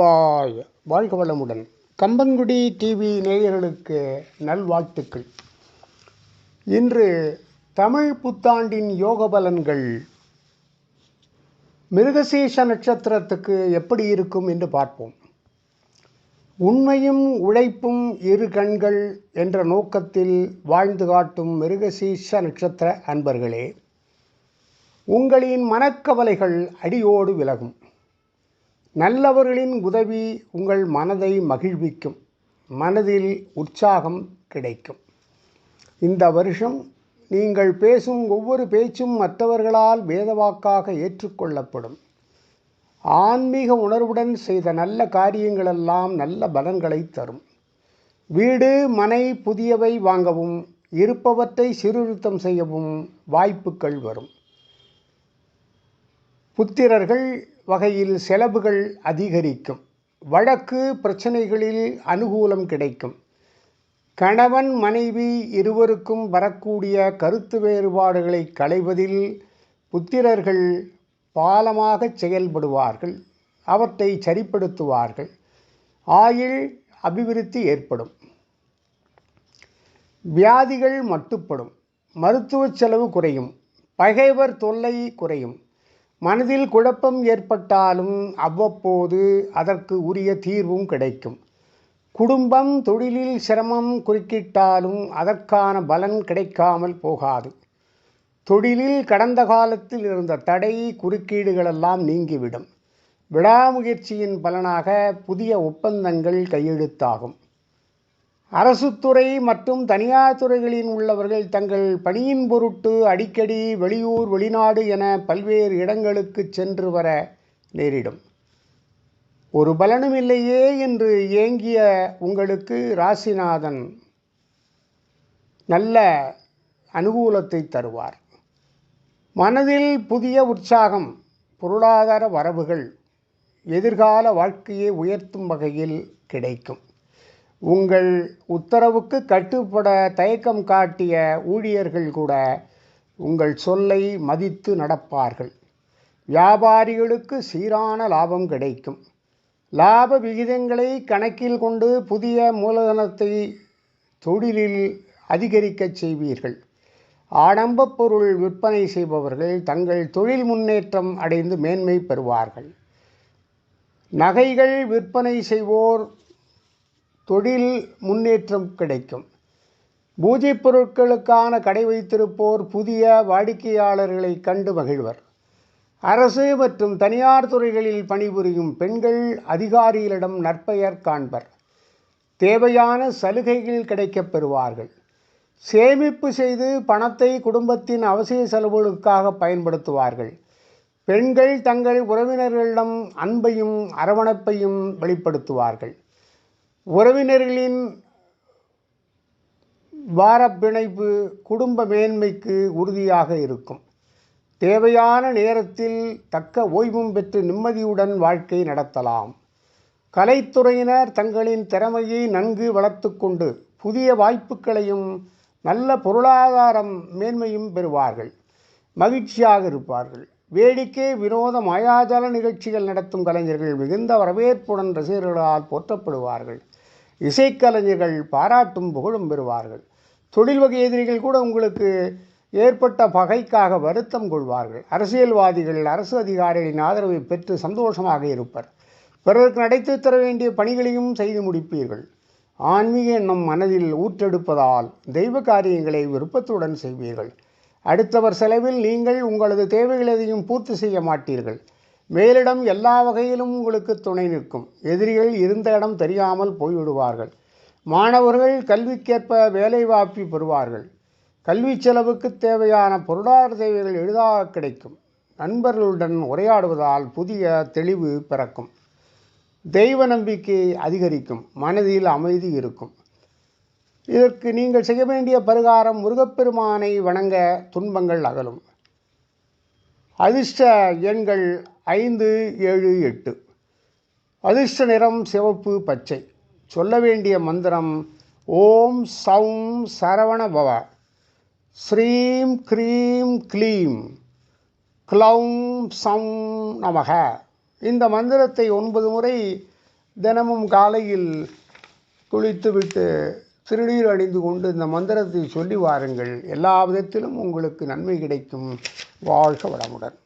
சிவாய் வாழ்க வளமுடன். கம்பன்குடி டிவி நேயர்களுக்கு நல்வாழ்த்துக்கள். இன்று தமிழ் புத்தாண்டின் யோக பலன்கள். மிருகசீஷ நட்சத்திரத்துக்கு எப்படி இருக்கும் என்று பார்ப்போம். உண்மையும் உழைப்பும் இரு கண்கள் என்ற நோக்கத்தில் வாழ்ந்து காட்டும் மிருகசீஷ நட்சத்திர அன்பர்களே உங்களின் மனக்கவலைகள் அடியோடு விலகும். நல்லவர்களின் உதவி உங்கள் மனதை மகிழ்விக்கும் மனதில் உற்சாகம் கிடைக்கும். இந்த வருஷம் நீங்கள் பேசும் ஒவ்வொரு பேச்சும் மற்றவர்களால் வேதவாக்காக ஏற்றுக்கொள்ளப்படும். ஆன்மீக உணர்வுடன் செய்த நல்ல காரியங்களெல்லாம் நல்ல பலன்களை தரும். வீடு மனை புதியவை வாங்கவும் இருப்பவற்றை சீர்திருத்தம் செய்யவும் வாய்ப்புகள் வரும். புத்திரர்கள் வகையில் செலவுகள் அதிகரிக்கும். வழக்கு பிரச்சனைகளில் அனுகூலம் கிடைக்கும். கணவன் மனைவி இருவருக்கும் வரக்கூடிய கருத்து வேறுபாடுகளை களைவதில் புத்திரர்கள் பாலமாக செயல்படுவார்கள். அவற்றை சரிப்படுத்துவார்கள். ஆயுள் அபிவிருத்தி ஏற்படும். வியாதிகள் மட்டுப்படும். மருத்துவ செலவு குறையும். பகைவர் தொல்லை குறையும். மனதில் குழப்பம் ஏற்பட்டாலும் அவ்வப்போது அதற்கு உரிய தீர்வும் கிடைக்கும். குடும்பம் தொழிலில் சிரமம் குறுக்கிட்டாலும் அதற்கான பலன் கிடைக்காமல் போகாது. தொழிலில் கடந்த காலத்தில் இருந்த தடை குறுக்கீடுகளெல்லாம் நீங்கிவிடும். விடாமுயற்சியின் பலனாக புதிய ஒப்பந்தங்கள் கையெழுத்தாகும். அரசுத்துறை மற்றும் தனியார் துறைகளில் உள்ளவர்கள் தங்கள் பணியின் பொருட்டு அடிக்கடி வெளியூர் வெளிநாடு என பல்வேறு இடங்களுக்கு சென்று வர நேரிடும். ஒரு பலனும் இல்லையே என்று ஏங்கிய உங்களுக்கு ராசிநாதன் நல்ல அனுகூலத்தை தருவார். மனதில் புதிய உற்சாகம் பொருளாதார வரவுகள் எதிர்கால வாழ்க்கையை உயர்த்தும் வகையில் கிடைக்கும். உங்கள் உத்தரவுக்கு கட்டுப்பட தயக்கம் காட்டிய ஊழியர்கள் கூட உங்கள் சொல்லை மதித்து நடப்பார்கள். வியாபாரிகளுக்கு சீரான லாபம் கிடைக்கும். லாப விகிதங்களை கணக்கில் கொண்டு புதிய மூலதனத்தை தொழிலில் அதிகரிக்கச் செய்வீர்கள். ஆடம்ப பொருள் விற்பனை செய்பவர்கள் தங்கள் தொழில் முன்னேற்றம் அடைந்து மேன்மை பெறுவார்கள். நகைகள் விற்பனை செய்வோர் தொழில் முன்னேற்றம் கிடைக்கும். பூஜை பொருட்களுக்கான கடை வைத்திருப்போர் புதிய வாடிக்கையாளர்களை கண்டு மகிழ்வர். அரசு மற்றும் தனியார் துறைகளில் பணிபுரியும் பெண்கள் அதிகாரிகளிடம் நற்பெயர் காண்பர். தேவையான சலுகைகள் கிடைக்கப் பெறுவார்கள். சேமிப்பு செய்து பணத்தை குடும்பத்தின் அவசிய செலவுகளுக்காக பயன்படுத்துவார்கள். பெண்கள் தங்கள் உறவினர்களிடம் அன்பையும் அரவணைப்பையும் வெளிப்படுத்துவார்கள். உறவினர்களின் வாரப்பிணைப்பு குடும்ப மேன்மைக்கு உறுதியாக இருக்கும். தேவையான நேரத்தில் தக்க ஓய்வும் பெற்று நிம்மதியுடன் வாழ்க்கை நடத்தலாம். கலைத்துறையினர் தங்களின் திறமையை நன்கு வளர்த்து கொண்டு புதிய வாய்ப்புகளையும் நல்ல பொருளாதாரம் மேன்மையும் பெறுவார்கள். மகிழ்ச்சியாக இருப்பார்கள். வேடிக்கை வினோத மாயாஜால நிகழ்ச்சிகள் நடத்தும் கலைஞர்கள் மிகுந்த வரவேற்புடன் ரசிகர்களால் போற்றப்படுவார்கள். இசைக்கலைஞர்கள் பாராட்டும் புகழும் பெறுவார்கள். தொழில் வகை எதிரிகள் கூட உங்களுக்கு ஏற்பட்ட பகைக்காக வருத்தம் கொள்வார்கள். அரசியல்வாதிகள் அரசு அதிகாரிகளின் ஆதரவை பெற்று சந்தோஷமாக இருப்பர். பிறருக்கு நடைத்து தர வேண்டிய பணிகளையும் செய்து முடிப்பீர்கள். ஆன்மீக எண்ணம் மனதில் ஊற்றெடுப்பதால் தெய்வ காரியங்களை விருப்பத்துடன் செய்வீர்கள். அடுத்தவர் செலவில் நீங்கள் உங்களது தேவைகள் எதையும் பூர்த்தி செய்ய மாட்டீர்கள். மேலிடம் எல்லா வகையிலும் உங்களுக்கு துணை நிற்கும். எதிரிகள் இருந்த இடம் தெரியாமல் போய்விடுவார்கள். மாணவர்கள் கல்விக்கேற்ப வேலைவாய்ப்பு பெறுவார்கள். கல்வி செலவுக்கு தேவையான பொருளாதார தேவைகள் எளிதாக கிடைக்கும். நண்பர்களுடன் உரையாடுவதால் புதிய தெளிவு பிறக்கும். தெய்வ நம்பிக்கை அதிகரிக்கும். மனதில் அமைதி இருக்கும். இதற்கு நீங்கள் செய்ய வேண்டிய பரிகாரம் முருகப்பெருமானை வணங்க துன்பங்கள் அகலும். அதிர்ஷ்ட எண்கள் ஐந்து ஏழு எட்டு. அதிர்ஷ்ட நிறம் சிவப்பு பச்சை. சொல்ல வேண்டிய மந்திரம் ஓம் சௌம் சரவண பவ. ஸ்ரீம் க்ரீம் க்ளீம். க்ளௌம் சம் நமக. இந்த மந்திரத்தை ஒன்பது முறை தினமும் காலையில் குளித்துவிட்டு திருநீர் அணிந்து கொண்டு இந்த மந்திரத்தை சொல்லி வாருங்கள். எல்லா விதத்திலும் உங்களுக்கு நன்மை கிடைக்கும். வாழ்க வளமுடன்.